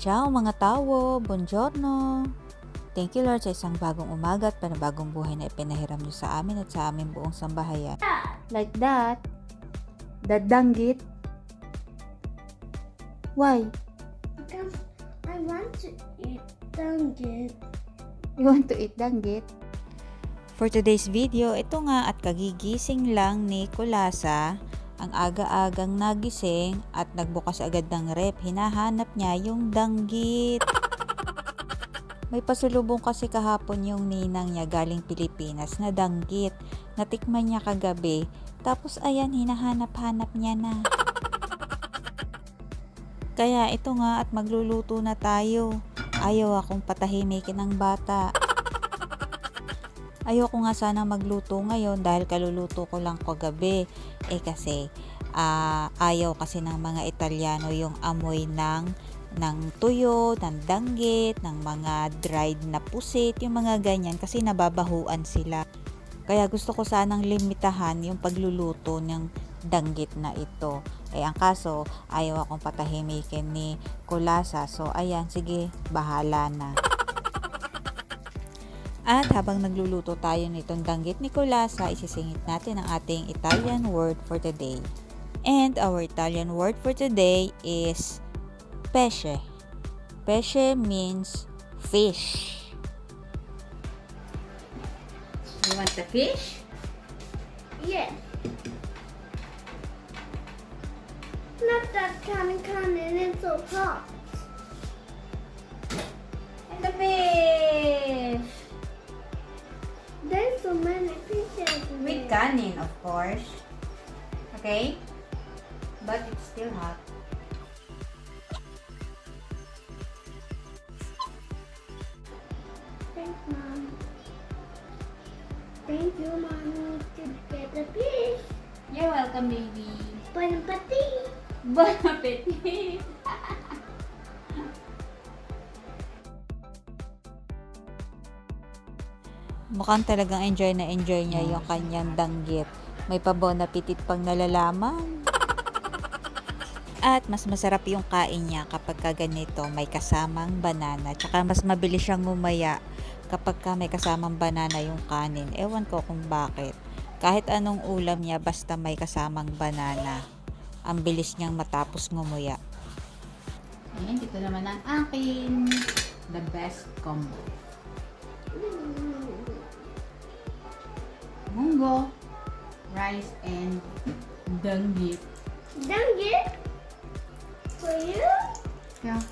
Ciao mga tawo, buongiorno. Thank you Lord sa isang bagong umaga at panibagong buhay na ipinahiram niyo sa amin at sa aming buong sambahayan. Like that. Dadanggit. Why? Because I want to eat danggit. You want to eat danggit? For today's video, ito nga at kagigising lang ni Kulasa ang aga-agang nagising at nagbukas agad ng rep. Hinahanap niya yung danggit. May pasulubong kasi kahapon yung ninang niya galing Pilipinas na danggit. Natikman niya kagabi. Tapos ayan, hinahanap-hanap niya na. Kaya ito nga at magluluto na tayo. Ayaw akong patahimikin ng bata. Ayoko nga sana magluto ngayon dahil kaluluto ko lang kagabi. Eh kasi ah, ayaw kasi ng mga Italiano yung amoy ng ng tuyo, ng danggit, ng mga dried na pusit, yung mga ganyan kasi nababahuan sila. Kaya gusto ko sanang limitahan yung pagluluto ng danggit na ito. Eh ang kaso, ayaw akong patahimikin ni Kulasa. So ayan, sige, bahala na. At habang nagluluto tayo nitong danggit ni Kulasa, isisingit natin ang ating Italian word for today. And our Italian word for today is pesce. Pesce means fish. You want the fish? Yes. Not that kind of kind and it's so hot. Kanin, of course. Okay? But it's still hot. Thanks, Mom. Thank you, Mommy, to get the fish. You're welcome, baby. Bon appetit. Bon appetit! Mukhang talagang enjoy na enjoy niya yung kanyang danggit. May pa bon appetit pang nalalaman. At mas masarap yung kain niya kapag ka ganito may kasamang banana. Tsaka mas mabilis siyang ngumaya kapag ka may kasamang banana yung kanin. Ewan ko kung bakit. Kahit anong ulam niya basta may kasamang banana. Ang bilis niyang matapos ngumuya. Ayan, dito naman ang akin. The best combo. Munggo, rice, and danggit. Danggit. For you? Yeah.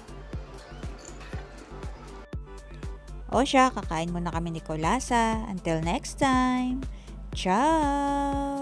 O siya, kakain muna kami ni Colasa. Until next time. Ciao!